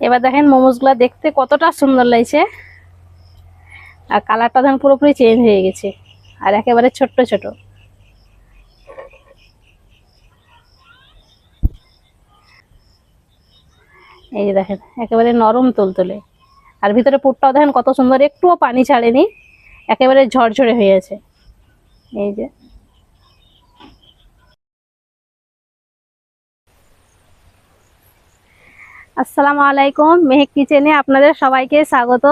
এবার দেখেন মোমোসগুলো দেখতে কতটা সুন্দর লাগছে। আর কালারটা দেখেন পুরোপুরি চেঞ্জ হয়ে গেছে। আর একেবারে ছোট্ট ছোট। এই যে দেখেন, একেবারে নরম তুলতুলে। আর ভিতরে পুরটাও দেখেন কত সুন্দর, একটুও পানি ছাড়েনি। একেবারে ঝরঝরে হয়ে আছে। এই যে। আসসালামু আলাইকুম মেহেক কিচেনে আপনাদের সবাইকে স্বাগত।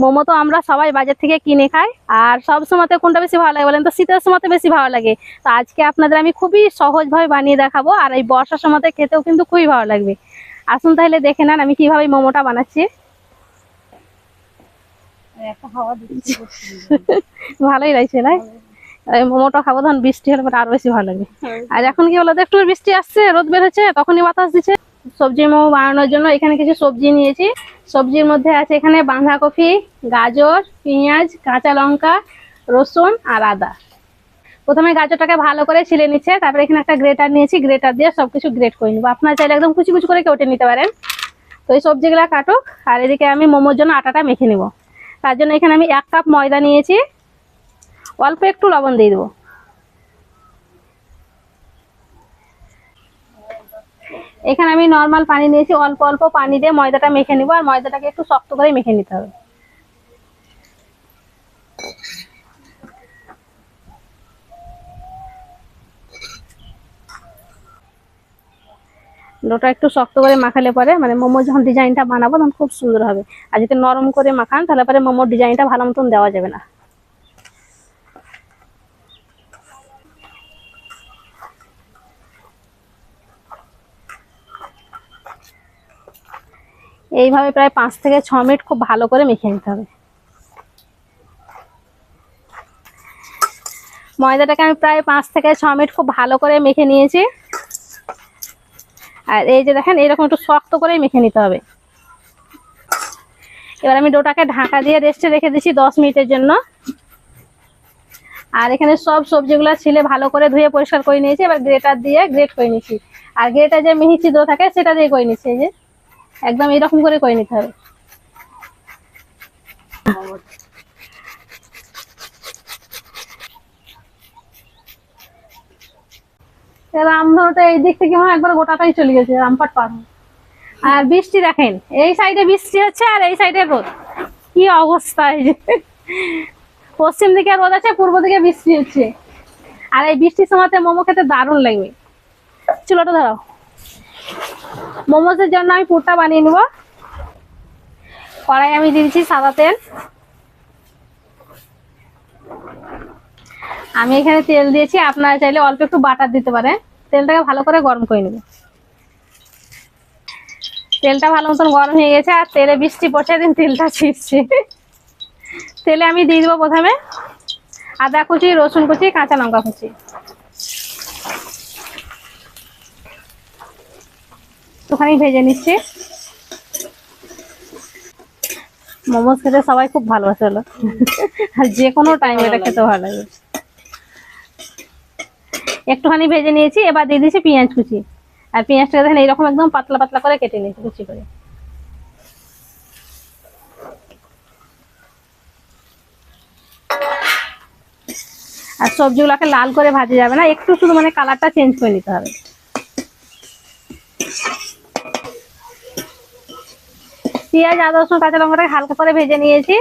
মোমো তো আমরা সবাই বাজার থেকে কিনে খাই আর সব সময়তে কোনটা বেশি ভালো লাগে বলেন তো? শীতের সময়তে বেশি ভালো লাগে। তো আজকে আপনাদের আমি খুবই সহজভাবে বানিয়ে দেখাবো আর এই বর্ষার সময়তে খেতেও কিন্তু খুবই ভালো লাগবে। আসুন তাহলে দেখে নেন আমি কীভাবে মোমোটা বানাচ্ছি। ভালোই লাগছে না মোমোটা খাব তখন বৃষ্টি হলে আরও বেশি ভালো লাগবে। আর এখন কি বলতো একটু বৃষ্টি আসছে রোদ বের হচ্ছে তখনই বাতাস দিচ্ছে। সবজি মোমো বানানোর জন্য এখানে কিছু সবজি নিয়েছি। সবজির মধ্যে আছে এখানে বাঁধাকপি, গাজর, পেঁয়াজ, কাঁচা লঙ্কা, রসুন আর আদা। প্রথমে গাজরটাকে ভালো করে ছিলে নিচ্ছে, তারপরে এখানে একটা গ্রেটার নিয়েছি, গ্রেটার দিয়ে সবকিছু গ্রেট করে নিবো। আপনার চাইলে একদম কুচি কুচি করে কেটে নিতে পারেন। তো এই সবজিগুলো কাটুক, আর এদিকে আমি মোমোর জন্য আটাটা মেখে নিব। তার জন্য এখানে আমি এক কাপ ময়দা নিয়েছি। অল্প একটু লবণ দিয়ে দেবো। এখানে আমি নর্মাল পানি নিয়েছি, অল্প অল্প পানি দিয়ে ময়দাটা মেখে নিব আর ময়দাটাকে একটু শক্ত করে মেখে নিতে হবে। ডোটা একটু শক্ত করে মাখালে পরে মানে মোমো যখন ডিজাইনটা বানাবো তখন খুব সুন্দর হবে। আর যদি নরম করে মাখান তাহলে পরে মোমোর ডিজাইনটা ভালো মতন দেওয়া যাবে না। এইভাবে প্রায় পাঁচ থেকে ছ মিনিট খুব ভালো করে মেখে নিতে হবে। ময়দাটাকে আমি প্রায় পাঁচ থেকে ছ মিনিট খুব ভালো করে মেখে নিয়েছি। আর এই যে দেখেন, এরকম একটু শক্ত করে মেখে নিতে হবে। এবার আমি ডোটাকে ঢাকা দিয়ে রেস্টে রেখে দিচ্ছি দশ মিনিটের জন্য। আর এখানে সব সবজিগুলো ছিলে ভালো করে ধুয়ে পরিষ্কার করে নিয়েছি, এবার গ্রেটার দিয়ে গ্রেট করে নিয়েছি। আর গ্রেটার যে মিহি ছিদ্র থাকে, সেটা দিয়ে করে নিচ্ছি এই যে। একদম এরকম করে করে নিতে হবে। রামধরটা এই দিক থেকে মনে একবার গোটাটাই চলে গেছে, রামপাট পার আর বৃষ্টি দেখেন, এই সাইডে বৃষ্টি হচ্ছে আর এই সাইডে রোদ। কি অবস্থা এই যে। পশ্চিম দিকে রোদ আছে, পূর্ব দিকে বৃষ্টি হচ্ছে। আর এই বৃষ্টির সময়তে মোমো খেতে দারুণ লাগবে। চুলোটা ধরাও। মোমোসের জন্য আমি পুরটা বানিয়ে নেব। কড়াই আমি দিয়ে দিচ্ছি সাদা তেল। আমি এখানে তেল দিয়েছি, আপনারা চাইলে অল্প একটু বাটার দিতে পারেন। তেলটাকে ভালো করে গরম করে নেব। তেলটা ভালো মতন গরম হয়ে গেছে, আর তেলে বৃষ্টি পড়ছে দিন তেলটা ছিটছে। তেলে আমি দিয়ে দেবো প্রথমে আদা কুচি, রসুন কুচি, কাঁচা লঙ্কা কুচি। একটুখানি ভেজে নিচ্ছি। মোমোজ খেতে সবাই খুব ভালোবাসে হলো। আর যে কোনো টাইম এটা খেতে ভালো লাগে। একটুখানি ভেজে নিয়েছি এবার দিয়ে দিয়েছি পেঁয়াজ কুচি। আর পেঁয়াজটা দেখেন এইরকম একদম পাতলা পাতলা করে কেটে নিয়েছি কুচি করে। আর সবজিগুলোকে লাল করে ভাজা যাবে না একটু শুধু মানে কালারটা চেঞ্জ করে নিতে হবে। পেঁয়াজ আদা রসুন কাঁচা লঙ্কাটাকে হালকা করে ভেজে নিয়েছি।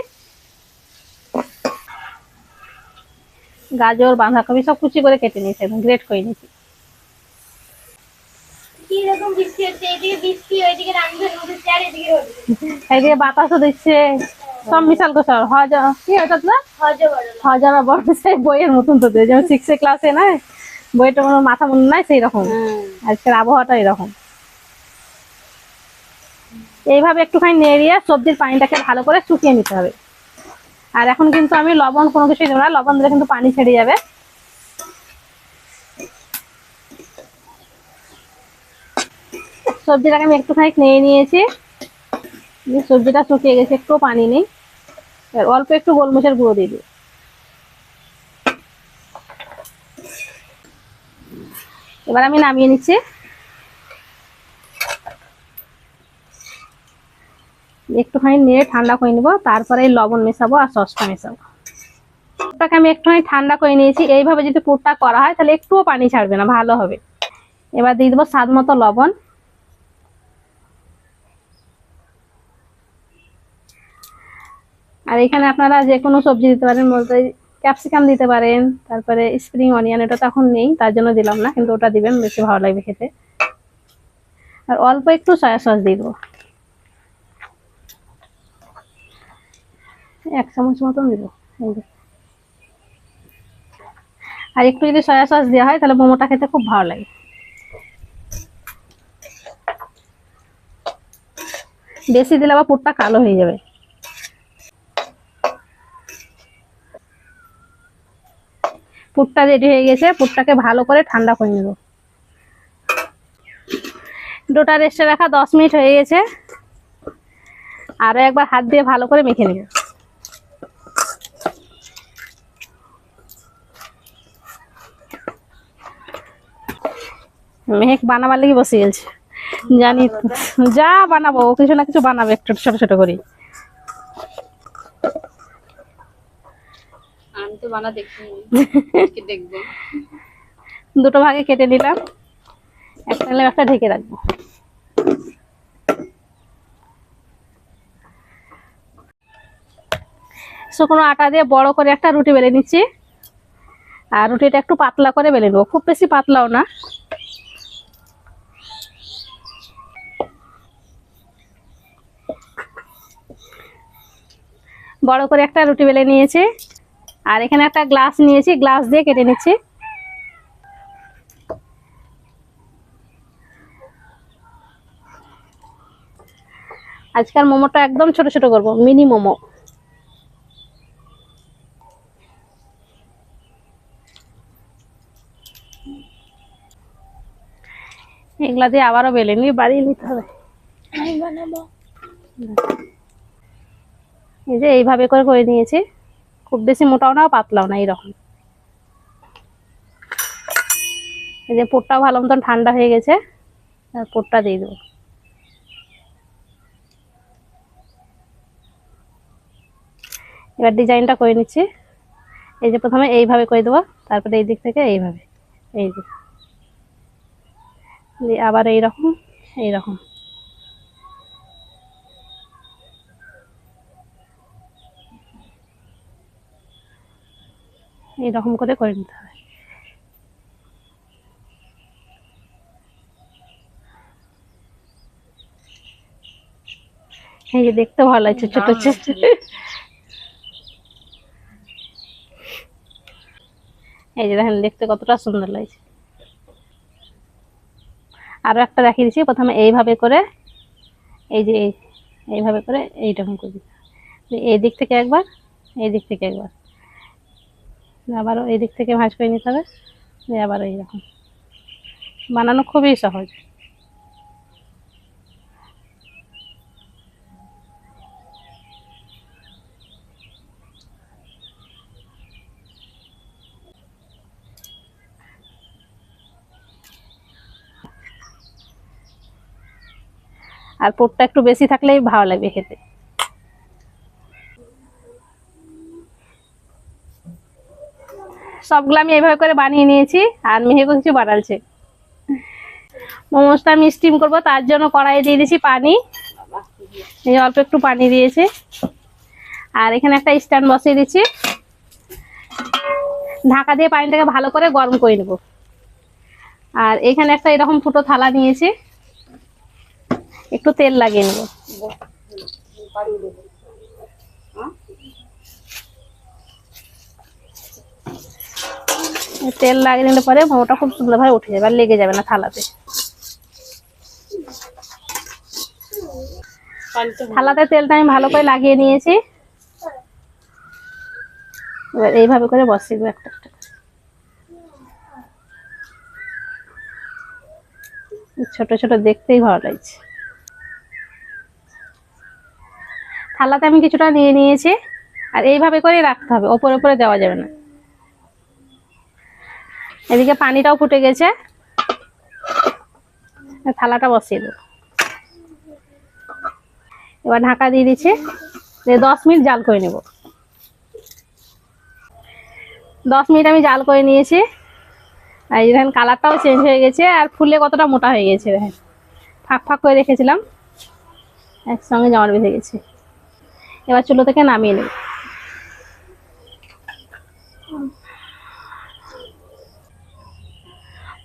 গাজর বাঁধাকপি সব কুচি করে কেটে নিয়েছি একদম গ্রেট করে নিয়েছি। এইদিকে বাতাসও দিচ্ছে। সব মিশাল হজা কি হঠাৎ না? হজে হজারা বড় সেই বইয়ের মতন তো যেমন সিক্সে ক্লাসে না বইটা মাথা মনে নাই সেই রকম আজকের আবহাওয়াটা এরকম। এইভাবে একটুখানি নেড়িয়ে সবজির পানিটাকে ভালো করে শুকিয়ে নিতে হবে। আর এখন কিন্তু আমি লবণ কোনো কিছুই দেবো না, লবণ দিলে কিন্তু পানি ছেড়ে যাবে। সবজিটাকে আমি একটুখানি নেড়ে নিয়েছি। সবজিটা শুকিয়ে গেছে, একটু পানি নেই। অল্প একটু গোলমরিচের গুঁড়ো দিয়ে দিই। এবার আমি নামিয়ে নিচ্ছি। একটুখানি নিয়ে ঠান্ডা করে নিব, তারপরে এই লবণ মেশাবো আর সসটা মেশাবো। পুরটাকে আমি একটুখানি ঠান্ডা করে নিয়েছি। এইভাবে যদি পুরটা করা হয়, তাহলে একটুও পানি ছাড়বে না, ভালো হবে। এবার দিয়ে দেবো স্বাদ মতো লবণ। আর এখানে আপনারা যে কোনো সবজি দিতে পারেন, বলতে ক্যাপসিকাম দিতে পারেন, তারপরে স্প্রিং অনিয়ন, এটা তো এখন নেই, তার জন্য দিলাম না, কিন্তু ওটা দিবেন, বেশি ভালো লাগবে খেতে। আর অল্প একটু সয়া সস দিয়ে দেবো। এক চামচ মতন দিব আর একটু যদি সয়া সস দেওয়া হয়, তাহলে মোমোটা খেতে খুব ভালো লাগে। বেশি দিলে আবার পুরটা কালো হয়ে যাবে। পুরটা রেডি হয়ে গেছে, পুরটাকে ভালো করে ঠান্ডা করে নেব। ডোটা রেস্টে রাখা দশ মিনিট হয়ে গেছে। আরও একবার হাত দিয়ে ভালো করে মেখে নেব। মেহেক বানাবার লেগে বসে গেছে জানি যা বানাবো কিছু না কিছু বানাবে একটু ছোট ছোট করে দুটো ভাগে কেটে নিলাম। একটা নিলাম একটা ঢেকে রাখব। শুকনো আটা দিয়ে বড় করে একটা রুটি বেলে নিচ্ছি। আর রুটিটা একটু পাতলা করে বেলে নেব। খুব বেশি পাতলাও না। বড় করে একটা রুটি বেলে নিয়েছি। আর এখানে একটা গ্লাস নিয়েছি, গ্লাস দিয়ে কেটে নিচ্ছি। আজকাল মোমোটা একদম ছোট ছোট করব, মিনি মোমো। এগুলা দিয়ে আবারও বেলে নিয়ে বাড়িয়ে নিতে হবে। বানাবো। এই যে এইভাবে করে করে নিয়েছি। খুব বেশি মোটাও না, পাতলাও না, এইরকম। এই যে পোটটাও ভালো মতন ঠান্ডা হয়ে গেছে পোটটা দিয়ে দেবো। এবার ডিজাইনটা করে নিচ্ছি। এই যে প্রথমে এইভাবে করে দেবো, তারপরে এই দিক থেকে এইভাবে। এই যে। আবার এইরকম এইরকম। এইরকম করে করে নিতে হবে। এই যে দেখতে ভালো লাগছে ছোট ছোট। এই যে দেখেন দেখতে কতটা সুন্দর লাগছে। আরও একটা দেখিয়ে দিচ্ছি প্রথমে এইভাবে করে এই যে এই- এইভাবে করে এইরকম করে দিতে হবে। এই দিক থেকে একবার এই দিক থেকে একবার। আবারও এই দিক থেকে ভাঁজ করে নিতে হবে। দিয়ে আবারও এইরকম। বানানো খুবই সহজ। আর পোটটা একটু বেশি থাকলেই ভালো লাগবে খেতে। সবগুলো আমি এইভাবে করে বানিয়ে নিয়েছি আর মেহেকও কিছু বানালছে মোমোসটা আমি স্টিম করব, তার জন্য কড়াইয়ে দিয়ে দিয়েছি পানি। এই অল্প একটু পানি দিয়েছি। আর এখানে একটা স্ট্যান্ড বসিয়ে দিচ্ছি। ঢাকা দিয়ে পানিটাকে ভালো করে গরম করে নেব। আর এখানে একটা এরকম ফুটো থালা নিয়েছি। একটু তেল লাগিয়ে নেব। তেল লাগিয়ে নিলে পরে মোমোটা খুব সুন্দরভাবে উঠে যাবে আর লেগে যাবে না থালাতে। থালাতে তেলটা আমি ভালো করে লাগিয়ে নিয়েছি। এবার এইভাবে করে বসিয়ে দেবো একটা একটা। ছোট ছোট দেখতেই ভালো লাগছে। থালাতে আমি কিছুটা নিয়ে নিয়েছি। আর এইভাবে করে রাখতে হবে, ওপরে ওপরে দেওয়া যাবে না। এদিকে পানিটাও ফুটে গেছে। থালাটা বসিয়ে দেবো। এবার ঢাকা দিয়ে দিচ্ছি। দশ মিনিট জাল করে নেব। দশ মিনিট আমি জাল করে নিয়েছি। আর দেখেন কালারটাও চেঞ্জ হয়ে গেছে আর ফুলে কতটা মোটা হয়ে গেছে দেখেন। ফাঁক ফাঁক করে রেখেছিলাম। একসঙ্গে জমাট বেঁধে গেছে। এবার চুলো থেকে নামিয়ে নেব।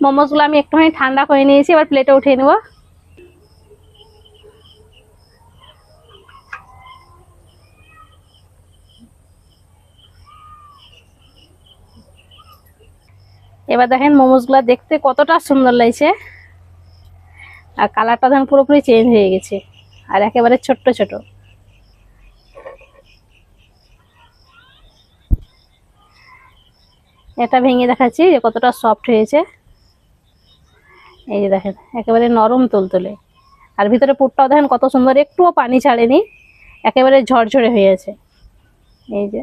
মোমোসগুলো আমি একটুখানি ঠান্ডা করে নিয়েছি, এবার প্লেটে উঠিয়ে নেব। এবার দেখেন মোমোসগুলো দেখতে কতটা সুন্দর লাগছে। আর কালারটা দেখেন পুরোপুরি চেঞ্জ হয়ে গেছে, আর একেবারে ছোট্ট ছোট। এটা ভেঙে দেখাচ্ছি যে কতটা সফট হয়েছে। এই যে দেখেন, একেবারে নরম তুলতুলে। আর ভিতরে পুরটাও দেখেন কত সুন্দর, একটুও পানি ছাড়েনি, একেবারে ঝরঝরে হয়ে আছে। এই যে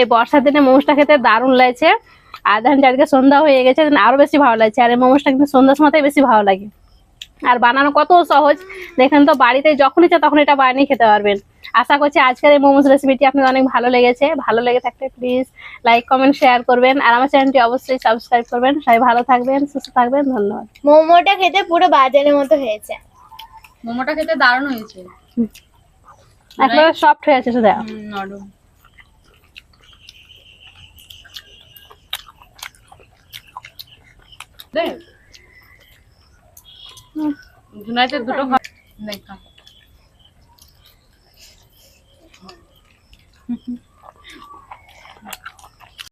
এই বর্ষার দিনে মোমোসটা খেতে দারুণ লাগছে। আর দেখেন চারদিকে সন্ধ্যা হয়ে গেছে আরও বেশি ভালো লাগছে। আর এই মোমোসটা কিন্তু সন্ধ্যার সময়তেই বেশি ভালো লাগে। আর বানানো কত সহজ দেখেন তো বাড়িতে যখন ইচ্ছা তখন এটা বানিয়ে খেতে পারবেন। আশা করছি আজকের এই মোমোস রেসিপিটি আপনাদের অনেক ভালো লেগেছে। ভালো লেগে থাকলে প্লিজ লাইক কমেন্ট শেয়ার করবেন। আর আমার চ্যানেলটি অবশ্যই সাবস্ক্রাইব করবেন। সবাই ভালো থাকবেন সুস্থ থাকবেন ধন্যবাদ। মোমোটা খেতে পুরো বাজারের মতো হয়েছে। মোমোটা খেতে দারুণ হয়েছে। একেবারে সফট হয়ে আছে শুধু। নরম। জুনাইতে দুটো খা- দেখা।